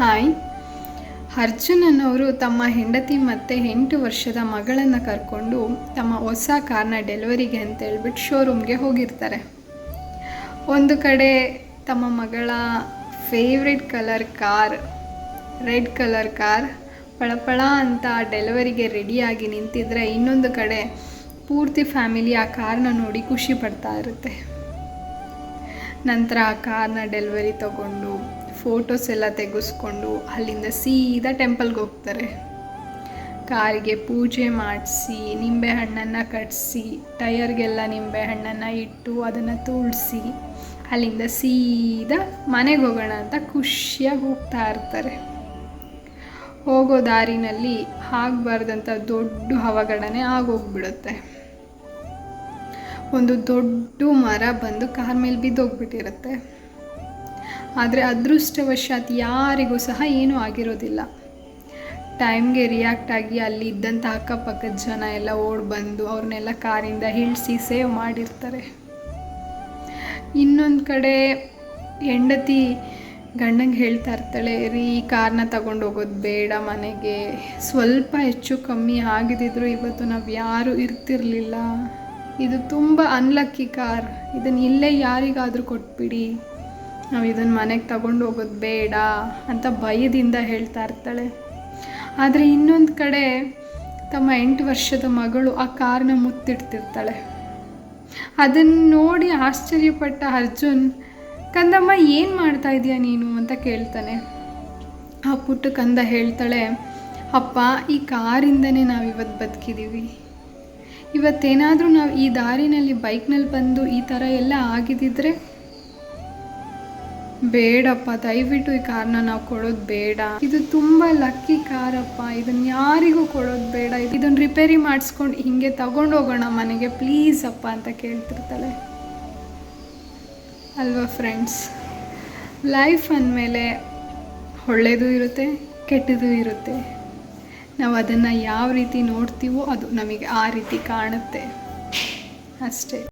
Hi. Arjun ಅನ್ನೋರು ತಮ್ಮ ಹೆಂಡತಿ ಮತ್ತು ಎಂಟು ವರ್ಷದ ಮಗಳನ್ನು ಕರ್ಕೊಂಡು ತಮ್ಮ ಹೊಸ ಕಾರ್ನ ಡೆಲಿವರಿಗೆ ಅಂತ ಹೇಳ್ಬಿಟ್ಟು ಶೋರೂಮ್ಗೆ ಹೋಗಿರ್ತಾರೆ. ಒಂದು ಕಡೆ ತಮ್ಮ ಮಗಳ favourite colour car, red colour car ಪಳಪಳ ಅಂತ ಡೆಲಿವರಿಗೆ ರೆಡಿಯಾಗಿ ನಿಂತಿದ್ರೆ ಇನ್ನೊಂದು ಕಡೆ ಪೂರ್ತಿ ಫ್ಯಾಮಿಲಿ ಆ ಕಾರ್ನ ನೋಡಿ ಖುಷಿ ಪಡ್ತಾ ಇರುತ್ತೆ. ನಂತರ ಆ ಕಾರ್ನ ಡೆಲಿವರಿ ತಗೊಂಡು ಫೋಟೋಸ್ ಎಲ್ಲ ತೆಗೆಸ್ಕೊಂಡು ಅಲ್ಲಿಂದ ಸೀದಾ ಟೆಂಪಲ್ಗೆ ಹೋಗ್ತಾರೆ. ಕಾರಿಗೆ ಪೂಜೆ ಮಾಡಿಸಿ ನಿಂಬೆಹಣ್ಣನ್ನು ಕಟ್ಟಿಸಿ ಟಯರ್ಗೆಲ್ಲ ನಿಂಬೆಹಣ್ಣನ್ನು ಇಟ್ಟು ಅದನ್ನು ತುಳಿಸಿ, ಅಲ್ಲಿಂದ ಸೀದಾ ಮನೆಗೆ ಹೋಗೋಣ ಅಂತ ಖುಷಿಯಾಗಿ ಹೋಗ್ತಾ ಇರ್ತಾರೆ. ಹೋಗೋ ದಾರಿನಲ್ಲಿ ಆಗಬಾರ್ದಂಥ ದೊಡ್ಡ ಹವಗಡನೆ ಆಗೋಗ್ಬಿಡುತ್ತೆ. ಒಂದು ದೊಡ್ಡ ಮರ ಬಂದು ಕಾರ್ ಮೇಲೆ ಬಿದ್ದೋಗ್ಬಿಟ್ಟಿರುತ್ತೆ. ಆದರೆ ಅದೃಷ್ಟವಶಾತ್ ಯಾರಿಗೂ ಸಹ ಏನೂ ಆಗಿರೋದಿಲ್ಲ. ಟೈಮ್ಗೆ ರಿಯಾಕ್ಟ್ ಆಗಿ ಅಲ್ಲಿ ಇದ್ದಂಥ ಅಕ್ಕಪಕ್ಕದ ಜನ ಎಲ್ಲ ಓಡ್ ಬಂದು ಅವ್ರನ್ನೆಲ್ಲ ಕಾರಿಂದ ಹಿಳ್ಸಿ ಸೇವ್ ಮಾಡಿರ್ತಾರೆ. ಇನ್ನೊಂದು ಕಡೆ ಹೆಂಡತಿ ಗಂಡಂಗೆ ಹೇಳ್ತಾ ಇರ್ತಾಳೆ, ರೀ, ಈ ಕಾರ್ನ ತಗೊಂಡು ಹೋಗೋದು ಬೇಡ ಮನೆಗೆ. ಸ್ವಲ್ಪ ಹೆಚ್ಚು ಕಮ್ಮಿ ಆಗಿದ್ದಿದ್ರು ಇವತ್ತು ನಾವು ಯಾರೂ ಇರ್ತಿರಲಿಲ್ಲ. ಇದು ತುಂಬ ಅನ್ಲಕ್ಕಿ ಕಾರ್. ಇದನ್ನು ಇಲ್ಲೇ ಯಾರಿಗಾದರೂ ಕೊಟ್ಬಿಡಿ. ನಾವು ಇದನ್ನು ಮನೆಗೆ ತಗೊಂಡು ಹೋಗೋದು ಬೇಡ ಅಂತ ಭಯದಿಂದ ಹೇಳ್ತಾ ಇರ್ತಾಳೆ. ಆದರೆ ಇನ್ನೊಂದು ಕಡೆ ತಮ್ಮ ಎಂಟು ವರ್ಷದ ಮಗಳು ಆ ಕಾರನ್ನ ಮುತ್ತಿಡ್ತಿರ್ತಾಳೆ. ಅದನ್ನು ನೋಡಿ ಆಶ್ಚರ್ಯಪಟ್ಟ ಅರ್ಜುನ್, ಕಂದಮ್ಮ, ಏನು ಮಾಡ್ತಾ ಇದೀಯ ನೀನು? ಅಂತ ಕೇಳ್ತಾನೆ. ಆ ಪುಟ್ಟ ಕಂದ ಹೇಳ್ತಾಳೆ, ಅಪ್ಪ, ಈ ಕಾರಿಂದನೇ ನಾವು ಇವತ್ತು ಬದುಕಿದ್ದೀವಿ ಇವತ್ತೇನಾದರೂ ನಾವು ಈ ದಾರಿನಲ್ಲಿ ಬೈಕ್ನಲ್ಲಿ ಬಂದು ಈ ಥರ ಎಲ್ಲ ಆಗಿದ್ದಿದ್ರೆ ಬೇಡಪ್ಪ, ದಯವಿಟ್ಟು ಈ ಕಾರ್ನ ನಾವು ಕೊಡೋದು ಬೇಡ. ಇದು ತುಂಬಾ ಲಕ್ಕಿ ಕಾರಪ್ಪ. ಇದನ್ನ ಯಾರಿಗೂ ಕೊಡೋದು ಬೇಡ. ಇದನ್ನ ರಿಪೇರಿ ಮಾಡಿಸ್ಕೊಂಡು ಹಿಂಗೆ ತಗೊಂಡು ಹೋಗೋಣ ಮನೆಗೆ, ಪ್ಲೀಸ್ ಅಪ್ಪ ಅಂತ ಕೇಳ್ತಿರ್ತಾಳೆ. ಅಲ್ವಾ ಫ್ರೆಂಡ್ಸ್? ಲೈಫ್ ಅಂದಮೇಲೆ ಒಳ್ಳೆಯದು ಇರುತ್ತೆ, ಕೆಟ್ಟದು ಇರುತ್ತೆ. ನಾವು ಅದನ್ನು ಯಾವ ರೀತಿ ನೋಡ್ತೀವೋ ಅದು ನಮಗೆ ಆ ರೀತಿ ಕಾಣುತ್ತೆ. ಅಷ್ಟೇ.